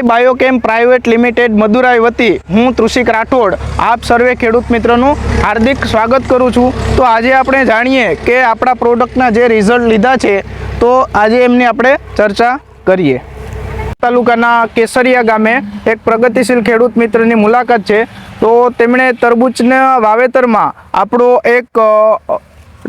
બાયોકેમ private limited Madurai વતી, હું તૃષિક રાઠોડ. આપ સર્વે ખેડૂત મિત્રોનું હાર્દિક સ્વાગત કરું છું. તો આજે આપણે જાણીએ કે આપણા પ્રોડક્ટના જે રિઝલ્ટ લીધા છે, તો આજે એમની આપણે ચર્ચા કરીએ. તાલુકાના કેસરિયા ગામે એક પ્રગતિશીલ ખેડૂત મિત્રની મુલાકાત છે. તો તેમણે તરબૂચના વાવેતરમાં આપણો એક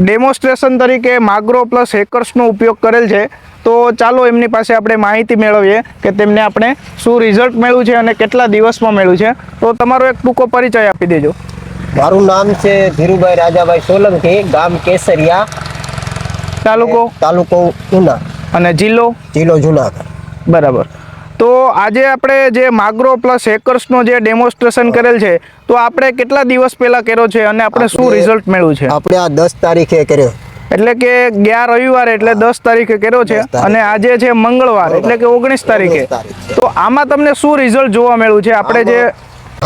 ડેમોન્સ્ટ્રેશન તરીકે માગ્રો પ્લસ હેકર્સનો ઉપયોગ કરેલ છે. તો ચાલો એમની પાસે આપણે માહિતી મેળવીએ કે તેમને આપણે શું રિઝલ્ટ મળ્યું છે અને કેટલા દિવસમાં મળ્યું છે. તો તમારો એક ટૂંકો પરિચય આપી દેજો. મારું નામ છે ધીરુભાઈ રાજાભાઈ સોલંકી ગામ કેસરિયા. તાલુકો? તાલુકો ઉના. અને જિલ્લો? જિલ્લો જુનાગઢ. બરાબર. તો આજે આપણે જે માગ્રો પ્લસ હેકર્સનો જે ડેમોન્સ્ટ્રેશન કરેલ છે તો આપણે કેટલા દિવસ પહેલા કર્યો છે અને આપણે શું રિઝલ્ટ મળ્યું છે? આપણે આ દસ તારીખે કર્યો. એટલે કે ગયા રવિવાર એટલે દસ તારીખે કર્યો છે અને આજે છે મંગળવાર એટલે કે ઓગણીસ તારીખે. 19 તારીખે. તો આમાં તમને શું રિઝલ્ટ જોવા મળ્યું છે? આપણે જે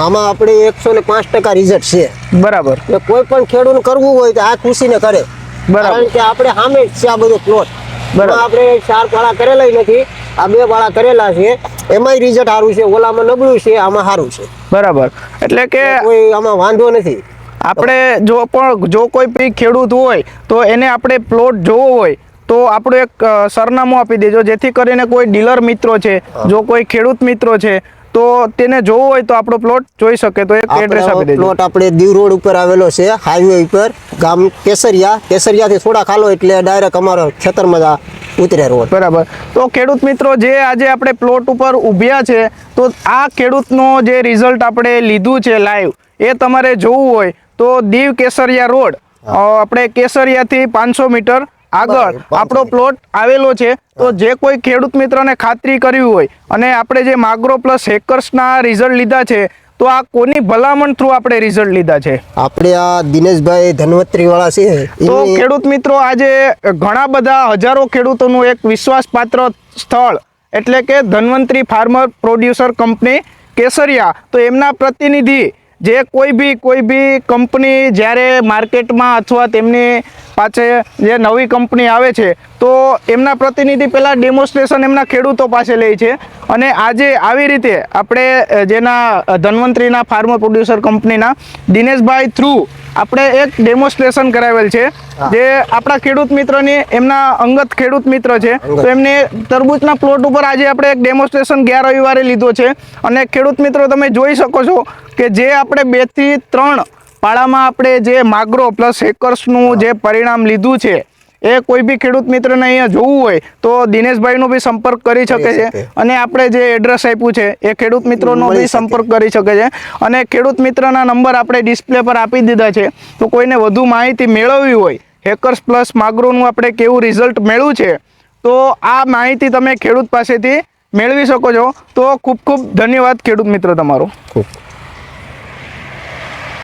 આમાં આપણે એકસો ને પાંચ ટકા રિઝલ્ટ છે. બરાબર. કોઈ પણ ખેડૂત કરવું હોય તો આ ખુશીને કરે. બરાબર. કારણ કે આપણે સામે જ છે આ બધો પ્લોટ બરાબર. આપણે ચાર પાળા કરેલા નથી. આ બે વાળા કરેલા છે એમાંય રિઝલ્ટ સારું છે ઓલામાં નબળું છે આમાં સારું છે. બરાબર. એટલે કે કોઈ આમાં વાંધો નથી. આપણે જો પણ જો કોઈ બી ખેડૂત હોય તો એને આપણે પ્લોટ જોવો હોય તો આપણું એક સરનામું આપી દેજો. જેથી કરીને કોઈ ડીલર મિત્રો છે જો કોઈ ખેડૂત મિત્રો છે તો તેને જોવો હોય તો આપણો પ્લોટ જોઈ શકે. તો એક એડ્રેસ આપી દેજો. પ્લોટ આપણે દીવ રોડ ઉપર આવેલો છે હાઈવે ઉપર ગામ કેસરિયા. કેસરિયાથી થોડા ખાલો એટલે ડાયરેક્ટ અમારો ખેતરમાં જ ઉતરે રોડ બરાબર. તો ખેડૂત મિત્રો જે આજે આપણે પ્લોટ ઉપર ઊભ્યા છે તો આ ખેડૂતનો જે રિઝલ્ટ આપણે લીધું છે લાઈવ એ તમારે જોવું હોય તો દીવ કેસરિયા રોડ આપણે કેસરિયાથી પાંચસો મીટર આગળ આપણો પ્લોટ આવેલો છે. તો જે કોઈ ખેડૂત મિત્રને ખાતરી કરવી હોય અને આપણે જે માગ્રો પ્લસ હેકર્સના રિઝલ્ટ લીધા છે તો આ કોની ભલામણ થ્રુ આપણે રિઝલ્ટ લીધા છે? આપણે આ દિનેશભાઈ ધનવંતરી વાળા છે તો ખેડૂત મિત્રો આજે ઘણા બધા હજારો ખેડૂતોનું એક વિશ્વાસપાત્ર સ્થળ એટલે કે Dhanvantari farmer producer company Kesariya. તો એમના પ્રતિનિધિ જે કોઈ બી કોઈ બી કંપની જ્યારે માર્કેટમાં અથવા તેમની પાસે જે નવી કંપની આવે છે તો એમના પ્રતિનિધિ પહેલાં ડેમોન્સ્ટ્રેશન એમના ખેડૂતો પાસે લે છે. અને આજે આવી રીતે આપણે જેના ધન્વંતરીના ફાર્મર પ્રોડ્યુસર કંપનીના દિનેશભાઈ થ્રુ આપણે એક ડેમોન્સ્ટ્રેશન કરાવેલ છે જે આપણા ખેડૂત મિત્રની એમના અંગત ખેડૂત મિત્ર છે. તો એમને તરબૂચના પ્લોટ ઉપર આજે આપણે એક ડેમોન્સ્ટ્રેશન ગયા રવિવારે લીધો છે. અને ખેડૂત મિત્રો તમે જોઈ શકો છો કે જે આપણે બેથી ત્રણ પાળામાં આપણે જે માગ્રો પ્લસ હેકર્સનું જે પરિણામ લીધું છે એ કોઈ બી ખેડૂત મિત્રને અહીંયા જોવું હોય તો દિનેશભાઈનો બી સંપર્ક કરી શકે છે અને આપણે જે એડ્રેસ આપ્યું છે એ ખેડૂત મિત્રોનો બી સંપર્ક કરી શકે છે. અને ખેડૂત મિત્રના નંબર આપણે ડિસ્પ્લે પર આપી દીધા છે તો કોઈને વધુ માહિતી મેળવવી હોય હેકર્સ પ્લસ માગ્રોનું આપણે કેવું રિઝલ્ટ મેળવ્યું છે તો આ માહિતી તમે ખેડૂત પાસેથી મેળવી શકો છો. તો ખૂબ ખૂબ ધન્યવાદ ખેડૂત મિત્ર તમારો. ખૂબ.